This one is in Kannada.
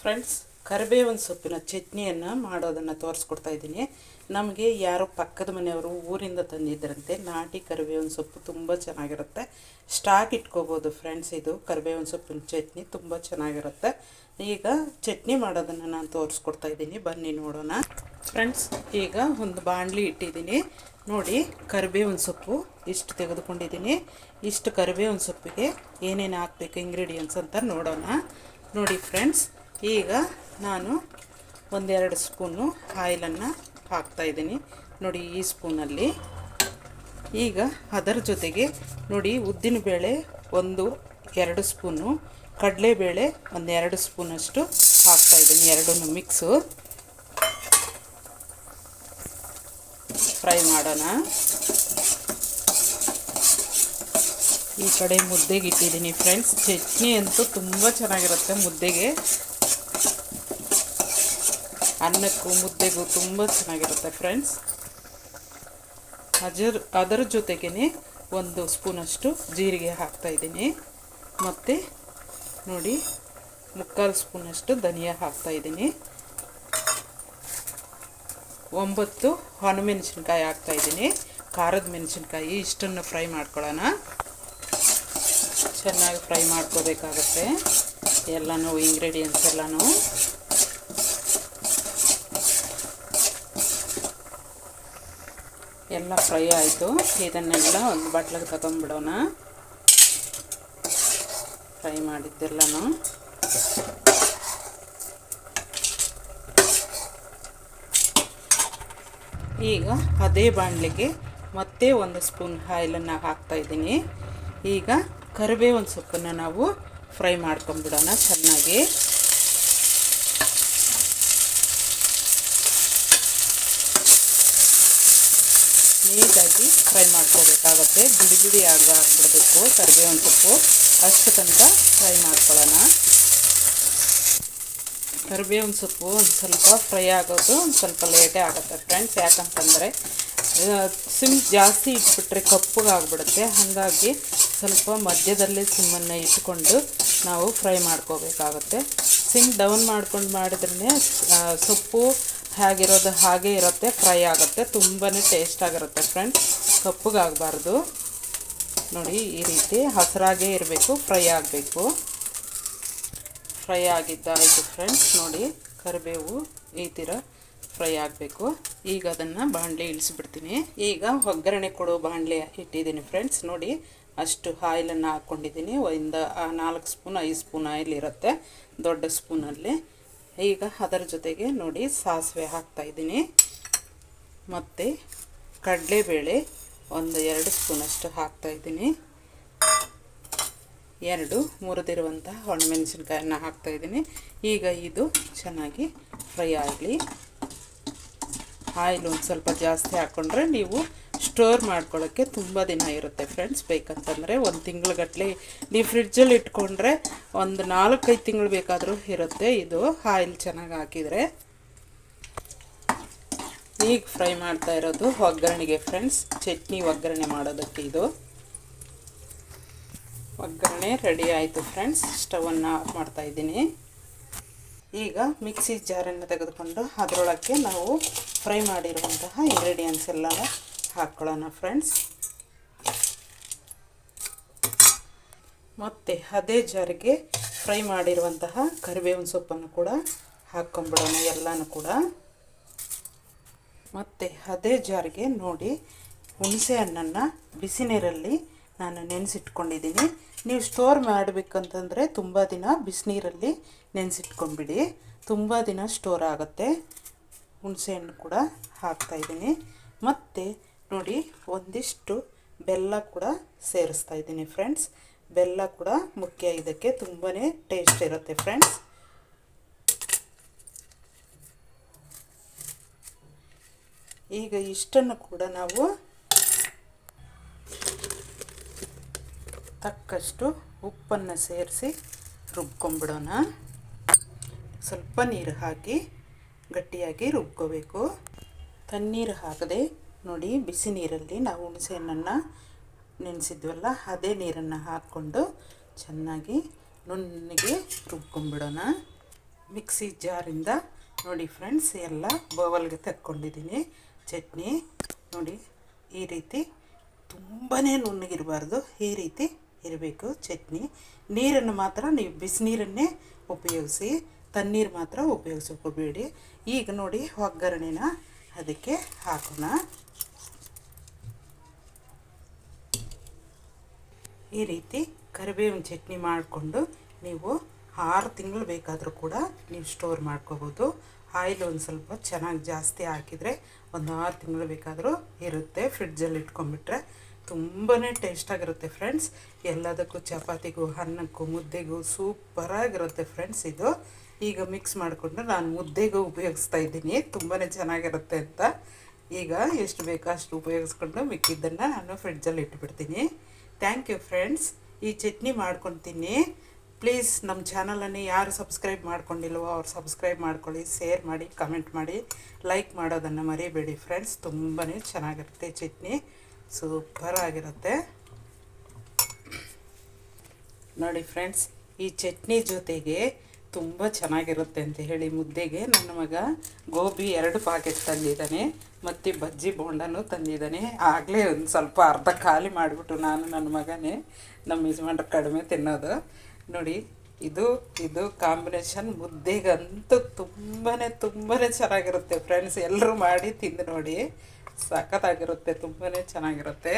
ಫ್ರೆಂಡ್ಸ್ ಕರಿಬೇವಿನ ಸೊಪ್ಪಿನ ಚಟ್ನಿಯನ್ನು ಮಾಡೋದನ್ನು ತೋರಿಸ್ಕೊಡ್ತಾ ಇದ್ದೀನಿ. ನಮಗೆ ಯಾರೋ ಪಕ್ಕದ ಮನೆಯವರು ಊರಿಂದ ತಂದಿದ್ದರಂತೆ ನಾಟಿ ಕರಿಬೇವಿನ ಸೊಪ್ಪು ತುಂಬ ಚೆನ್ನಾಗಿರುತ್ತೆ. ಸ್ಟಾಕ್ ಇಟ್ಕೋಬೋದು ಫ್ರೆಂಡ್ಸ್ ಇದು ಕರಿಬೇವಿನ ಸೊಪ್ಪಿನ ಚಟ್ನಿ ತುಂಬ ಚೆನ್ನಾಗಿರುತ್ತೆ. ಈಗ ಚಟ್ನಿ ಮಾಡೋದನ್ನು ನಾನು ತೋರಿಸ್ಕೊಡ್ತಾ ಇದ್ದೀನಿ. ಬನ್ನಿ ನೋಡೋಣ. ಫ್ರೆಂಡ್ಸ್ ಈಗ ಒಂದು ಬಾಣಲಿ ಇಟ್ಟಿದ್ದೀನಿ. ನೋಡಿ, ಕರಿಬೇವಿನ ಸೊಪ್ಪು ಇಷ್ಟು ತೆಗೆದುಕೊಂಡಿದ್ದೀನಿ. ಇಷ್ಟು ಕರಿಬೇವಿನ ಸೊಪ್ಪಿಗೆ ಏನೇನು ಹಾಕ್ಬೇಕು ಇಂಗ್ರೀಡಿಯೆಂಟ್ಸ್ ಅಂತ ನೋಡೋಣ. ನೋಡಿ ಫ್ರೆಂಡ್ಸ್ ಈಗ ನಾನು ಒಂದೆರಡು ಸ್ಪೂನು ಆಯಿಲನ್ನು ಹಾಕ್ತಾಯಿದ್ದೀನಿ ನೋಡಿ, ಈ ಸ್ಪೂನಲ್ಲಿ. ಈಗ ಅದರ ಜೊತೆಗೆ ನೋಡಿ, ಉದ್ದಿನ ಬೇಳೆ ಒಂದು, ಎರಡು ಸ್ಪೂನು ಕಡಲೆಬೇಳೆ ಒಂದೆರಡು ಸ್ಪೂನಷ್ಟು ಹಾಕ್ತಾಯಿದ್ದೀನಿ ಎರಡನ್ನೂ ಮಿಕ್ಸು. ಫ್ರೈ ಮಾಡೋಣ. ಈ ಕಡೆ ಮುದ್ದೆಗೆ ಇಟ್ಟಿದ್ದೀನಿ ಫ್ರೆಂಡ್ಸ್. ಚಟ್ನಿ ಅಂತೂ ತುಂಬ ಚೆನ್ನಾಗಿರುತ್ತೆ ಮುದ್ದೆಗೆ. ಅನ್ನಕ್ಕೂ ಮುದ್ದೆಗೂ ತುಂಬ ಚೆನ್ನಾಗಿರುತ್ತೆ ಫ್ರೆಂಡ್ಸ್ ಅದರ ಅದರ ಜೊತೆಗೇ ಒಂದು ಸ್ಪೂನಷ್ಟು ಜೀರಿಗೆ ಹಾಕ್ತಾಯಿದ್ದೀನಿ ಮತ್ತು ನೋಡಿ, ಮುಕ್ಕಾಲು ಸ್ಪೂನಷ್ಟು ಧನಿಯಾ ಹಾಕ್ತಾಯಿದ್ದೀನಿ ಒಂಬತ್ತು ಒಣಮೆಣಸಿನ್ಕಾಯಿ ಹಾಕ್ತಾಯಿದ್ದೀನಿ ಖಾರದ ಮೆಣಸಿನ್ಕಾಯಿ ಇಷ್ಟನ್ನು ಫ್ರೈ ಮಾಡ್ಕೊಳ್ಳೋಣ. ಚೆನ್ನಾಗಿ ಫ್ರೈ ಮಾಡ್ಕೋಬೇಕಾಗತ್ತೆ. ಎಲ್ಲನೂ ಇಂಗ್ರೀಡಿಯೆಂಟ್ಸ್ ಎಲ್ಲನೂ. ಎಲ್ಲ ಫ್ರೈ ಆಯಿತು. ಇದನ್ನೆಲ್ಲ ಒಂದು ಬಟ್ಲಿಗೆ ತಗೊಂಡ್ಬಿಡೋಣ ಫ್ರೈ ಮಾಡಿದ್ದೆಲ್ಲನೂ. ಈಗ ಅದೇ ಬಾಣಲಿಗೆ ಮತ್ತೆ ಒಂದು ಸ್ಪೂನ್ ಆಯಿಲನ್ನು ಹಾಕ್ತಾಯಿದ್ದೀನಿ ಈಗ ಕರಿಬೇವಿನ ಸೊಪ್ಪನ್ನು ನಾವು ಫ್ರೈ ಮಾಡ್ಕೊಂಬಿಡೋಣ ಚೆನ್ನಾಗಿ. ನೀಟಾಗಿ ಫ್ರೈ ಮಾಡ್ಕೋಬೇಕಾಗತ್ತೆ. ಬಿಡಿ ಬಿಡಿ ಆಗ ಆಗ್ಬಿಡ್ಬೇಕು ಕರಿಬೇವಿನ ಸೊಪ್ಪು ಅಷ್ಟು ತನಕ ಫ್ರೈ ಮಾಡ್ಕೊಳ್ಳೋಣ. ಕರಿಬೇವಿನ ಸೊಪ್ಪು, ಒಂದು ಸ್ವಲ್ಪ ಫ್ರೈ ಆಗೋದು ಒಂದು ಸ್ವಲ್ಪ ಲೇಟೇ ಆಗುತ್ತೆ ಫ್ರೆಂಡ್ಸ್. ಯಾಕಂತಂದರೆ ಸಿಮ್ ಜಾಸ್ತಿ ಇಟ್ಬಿಟ್ರೆ ಕಪ್ಪಗಾಗ್ಬಿಡುತ್ತೆ ಹಾಗಾಗಿ ಸ್ವಲ್ಪ ಮಧ್ಯದಲ್ಲಿ ಸಿಮ್ಮನ್ನು ಇಟ್ಕೊಂಡು ನಾವು ಫ್ರೈ ಮಾಡ್ಕೋಬೇಕಾಗತ್ತೆ. ಸಿಮ್ ಡೌನ್ ಮಾಡ್ಕೊಂಡು ಮಾಡಿದ್ರೇ ಸೊಪ್ಪು ಹೇಗಿರೋದು ಹಾಗೆ ಇರುತ್ತೆ, ಫ್ರೈ ಆಗುತ್ತೆ ತುಂಬಾ ಟೇಸ್ಟ್ ಆಗಿರುತ್ತೆ ಫ್ರೆಂಡ್ಸ್ ಕಪ್ಪಗಾಗಬಾರ್ದು. ನೋಡಿ, ಈ ರೀತಿ ಹಸಿರಾಗೇ ಇರಬೇಕು, ಫ್ರೈ ಆಗಬೇಕು. ಫ್ರೈ ಆಗಿದ್ದಾಯಿತು ಫ್ರೆಂಡ್ಸ್ ನೋಡಿ, ಕರಿಬೇವು ಈ ಥರ ಫ್ರೈ ಆಗಬೇಕು. ಈಗ ಅದನ್ನು ಬಾಣಲೆ ಇಳಿಸ್ಬಿಡ್ತೀನಿ. ಈಗ ಒಗ್ಗರಣೆ ಕೊಡೋ ಬಾಣಲೆ ಇಟ್ಟಿದ್ದೀನಿ ಫ್ರೆಂಡ್ಸ್ ನೋಡಿ, ಅಷ್ಟು ಆಯಿಲನ್ನು ಹಾಕ್ಕೊಂಡಿದ್ದೀನಿ ಒಂದು ನಾಲ್ಕು ಸ್ಪೂನ್ ಐದು ಸ್ಪೂನ್ ಆಯಿಲ್ ಇರುತ್ತೆ, ದೊಡ್ಡ ಸ್ಪೂನಲ್ಲಿ ಈಗ ಅದರ ಜೊತೆಗೆ ನೋಡಿ ಸಾಸಿವೆ ಹಾಕ್ತಾಯಿದ್ದೀನಿ ಮತ್ತು ಕಡಲೆಬೇಳೆ ಒಂದು ಎರಡು ಸ್ಪೂನಷ್ಟು ಹಾಕ್ತಾಯಿದ್ದೀನಿ ಎರಡು ಮುರಿದಿರುವಂಥ ಒಣಮೆಣಸಿನ್ಕಾಯನ್ನ ಹಾಕ್ತಾಯಿದ್ದೀನಿ ಈಗ ಇದು ಚೆನ್ನಾಗಿ ಫ್ರೈ ಆಗಲಿ. ಆಯಿಲ್ ಒಂದು ಸ್ವಲ್ಪ ಜಾಸ್ತಿ ಹಾಕ್ಕೊಂಡ್ರೆ ನೀವು ಸ್ಟೋರ್ ಮಾಡ್ಕೊಳ್ಳೋಕ್ಕೆ ತುಂಬ ದಿನ ಇರುತ್ತೆ ಫ್ರೆಂಡ್ಸ್. ಬೇಕಂತಂದರೆ ಒಂದು ತಿಂಗ್ಳುಗಟ್ಟಲೆ ನೀವು ಫ್ರಿಡ್ಜಲ್ಲಿ ಇಟ್ಕೊಂಡ್ರೆ ಒಂದು ನಾಲ್ಕೈದು ತಿಂಗಳು ಬೇಕಾದರೂ ಇರುತ್ತೆ ಇದು. ಆಯಿಲ್ ಚೆನ್ನಾಗಿ ಹಾಕಿದರೆ. ಈಗ ಫ್ರೈ ಮಾಡ್ತಾ ಇರೋದು ಒಗ್ಗರಣೆಗೆ ಫ್ರೆಂಡ್ಸ್. ಚಟ್ನಿ ಒಗ್ಗರಣೆ ಮಾಡೋದಕ್ಕೆ ಇದು. ಒಗ್ಗರಣೆ ರೆಡಿ ಆಯಿತು ಫ್ರೆಂಡ್ಸ್. ಸ್ಟವನ್ನು ಆಫ್ ಮಾಡ್ತಾಯಿದ್ದೀನಿ ಈಗ ಮಿಕ್ಸಿ ಜಾರನ್ನು ತೆಗೆದುಕೊಂಡು ಅದರೊಳಕ್ಕೆ ನಾವು ಫ್ರೈ ಮಾಡಿರುವಂತಹ ಇಂಗ್ರೀಡಿಯೆಂಟ್ಸ್ ಎಲ್ಲ ಹಾಕ್ಕೊಳ್ಳೋಣ ಫ್ರೆಂಡ್ಸ್. ಮತ್ತು ಅದೇ ಜಾರಿಗೆ ಫ್ರೈ ಮಾಡಿರುವಂತಹ ಕರಿಬೇವಿನ ಸೊಪ್ಪನ್ನು ಕೂಡ ಹಾಕ್ಕೊಂಬಿಡೋಣ ಎಲ್ಲನೂ ಕೂಡ. ಮತ್ತು ಅದೇ ಜಾರಿಗೆ ನೋಡಿ, ಹುಣಸೆ ಹಣ್ಣನ್ನು ಬಿಸಿ ನೀರಲ್ಲಿ ನಾನು ನೆನೆಸಿಟ್ಕೊಂಡಿದ್ದೀನಿ. ನೀವು ಸ್ಟೋರ್ ಮಾಡಬೇಕಂತಂದರೆ ತುಂಬ ದಿನ ಬಿಸಿನೀರಲ್ಲಿ ನೆನೆಸಿಟ್ಕೊಂಡ್ಬಿಡಿ. ತುಂಬ ದಿನ ಸ್ಟೋರ್ ಆಗುತ್ತೆ. ಹುಣಸೆಹಣ್ಣು ಕೂಡ ಹಾಕ್ತಾಯಿದ್ದೀನಿ ಮತ್ತು ನೋಡಿ, ಒಂದಿಷ್ಟು ಬೆಲ್ಲ ಕೂಡ ಸೇರಿಸ್ತಾ ಇದ್ದೀನಿ ಫ್ರೆಂಡ್ಸ್ ಬೆಲ್ಲ ಕೂಡ ಮುಖ್ಯ, ಇದಕ್ಕೆ ತುಂಬಾ ಟೇಸ್ಟ್ ಇರುತ್ತೆ ಫ್ರೆಂಡ್ಸ್ ಈಗ ಇಷ್ಟನ್ನು ಕೂಡ ನಾವು ತಕ್ಕಷ್ಟು ಉಪ್ಪನ್ನು ಸೇರಿಸಿ ರುಬ್ಕೊಂಬಿಡೋಣ ಸ್ವಲ್ಪ ನೀರು ಹಾಕಿ ಗಟ್ಟಿಯಾಗಿ ರುಬ್ಕೋಬೇಕು. ತಣ್ಣೀರು ಹಾಕದೆ ನೋಡಿ, ಬಿಸಿ ನೀರಲ್ಲಿ ನಾವು ಹುಣಸೆ ಹಣ್ಣನ್ನು ನೆನೆಸಿದ್ವಲ್ಲ, ಅದೇ ನೀರನ್ನು ಹಾಕ್ಕೊಂಡು ಚೆನ್ನಾಗಿ ನುಣ್ಣಗೆ ರುಬ್ಕೊಂಡ್ಬಿಡೋಣ. ಮಿಕ್ಸಿ ಜಾರಿಂದ ನೋಡಿ ಫ್ರೆಂಡ್ಸ್, ಎಲ್ಲ ಬೌಲ್ಗೆ ತಕ್ಕೊಂಡಿದ್ದೀನಿ. ಚಟ್ನಿ ನೋಡಿ, ಈ ರೀತಿ ತುಂಬಾ ನುಣ್ಣಗಿರಬಾರ್ದು, ಈ ರೀತಿ ಇರಬೇಕು ಚಟ್ನಿ. ನೀರನ್ನು ಮಾತ್ರ ನೀವು ಬಿಸಿನೀರನ್ನೇ ಉಪಯೋಗಿಸಿ, ತಣ್ಣೀರು ಮಾತ್ರ ಉಪಯೋಗಿಸ್ಕೋಬೇಡಿ. ಈಗ ನೋಡಿ ಒಗ್ಗರಣೆನ ಅದಕ್ಕೆ ಹಾಕೋಣ. ಈ ರೀತಿ ಕರಿಬೇವಿನ ಚಟ್ನಿ ಮಾಡಿಕೊಂಡು ನೀವು ಆರು ತಿಂಗಳು ಬೇಕಾದರೂ ಕೂಡ ನೀವು ಸ್ಟೋರ್ ಮಾಡ್ಕೋಬೋದು. ಆಯಿಲ್ ಒಂದು ಸ್ವಲ್ಪ ಚೆನ್ನಾಗಿ ಜಾಸ್ತಿ ಹಾಕಿದರೆ ಒಂದು ಆರು ತಿಂಗಳು ಬೇಕಾದರೂ ಇರುತ್ತೆ ಫ್ರಿಡ್ಜಲ್ಲಿ ಇಟ್ಕೊಂಡ್ಬಿಟ್ರೆ. ತುಂಬಾ ಟೇಸ್ಟಾಗಿರುತ್ತೆ ಫ್ರೆಂಡ್ಸ್. ಎಲ್ಲದಕ್ಕೂ ಚಪಾತಿಗೂ, ಅನ್ನಕ್ಕೂ, ಮುದ್ದೆಗೂ ಸೂಪರಾಗಿರುತ್ತೆ ಫ್ರೆಂಡ್ಸ್ ಇದು. ಈಗ ಮಿಕ್ಸ್ ಮಾಡಿಕೊಂಡು ನಾನು ಮುದ್ದೆಗೂ ಉಪಯೋಗಿಸ್ತಾ ಇದ್ದೀನಿ. ತುಂಬಾ ಚೆನ್ನಾಗಿರುತ್ತೆ ಅಂತ. ಈಗ ಎಷ್ಟು ಬೇಕೋ ಅಷ್ಟು ಉಪಯೋಗಿಸ್ಕೊಂಡು ಮಿಕ್ಕಿದ್ದನ್ನು ನಾನು ಫ್ರಿಡ್ಜಲ್ಲಿ ಇಟ್ಬಿಡ್ತೀನಿ. ಥ್ಯಾಂಕ್ ಯು ಫ್ರೆಂಡ್ಸ್ ಈ ಚಟ್ನಿ ಮಾಡ್ಕೊತೀನಿ. ಪ್ಲೀಸ್ ನಮ್ಮ ಚಾನಲನ್ನು ಯಾರು ಸಬ್ಸ್ಕ್ರೈಬ್ ಮಾಡ್ಕೊಂಡಿಲ್ವೋ ಅವ್ರು ಸಬ್ಸ್ಕ್ರೈಬ್ ಮಾಡ್ಕೊಳ್ಳಿ ಶೇರ್ ಮಾಡಿ ಕಮೆಂಟ್ ಮಾಡಿ ಲೈಕ್ ಮಾಡೋದನ್ನು ಮರಿಬೇಡಿ ಫ್ರೆಂಡ್ಸ್ ತುಂಬಾ ಚೆನ್ನಾಗಿರುತ್ತೆ ಚಟ್ನಿ. ಸೂಪರ್ ಆಗಿರುತ್ತೆ. ನೋಡಿ ಫ್ರೆಂಡ್ಸ್ ಈ ಚಟ್ನಿ ಜೊತೆಗೆ ತುಂಬ ಚೆನ್ನಾಗಿರುತ್ತೆ ಅಂತ ಹೇಳಿ ಮುದ್ದೆಗೆ ನನ್ನ ಮಗ ಗೋಬಿ ಎರಡು ಪಾಕೆಟ್ ತಂದಿದ್ದಾನೆ, ಮತ್ತು ಬಜ್ಜಿ ಬೋಂಡನೂ ತಂದಿದ್ದಾನೆ. ಆಗಲೇ ಒಂದು ಸ್ವಲ್ಪ ಅರ್ಧ ಖಾಲಿ ಮಾಡಿಬಿಟ್ಟು ನಾನು ನನ್ನ ಮಗನೇ, ನಮ್ಮ ಯಜಮಾನ್ರು ಕಡಿಮೆ ತಿನ್ನೋದು. ನೋಡಿ, ಇದು ಇದು ಕಾಂಬಿನೇಷನ್ ಮುದ್ದೆಗಂತೂ ತುಂಬಾ ತುಂಬಾ ಚೆನ್ನಾಗಿರುತ್ತೆ. ಫ್ರೆಂಡ್ಸ್ ಎಲ್ಲರೂ ಮಾಡಿ ತಿಂದು ನೋಡಿ. ಸಖತ್ತಾಗಿರುತ್ತೆ ತುಂಬಾ ಚೆನ್ನಾಗಿರುತ್ತೆ.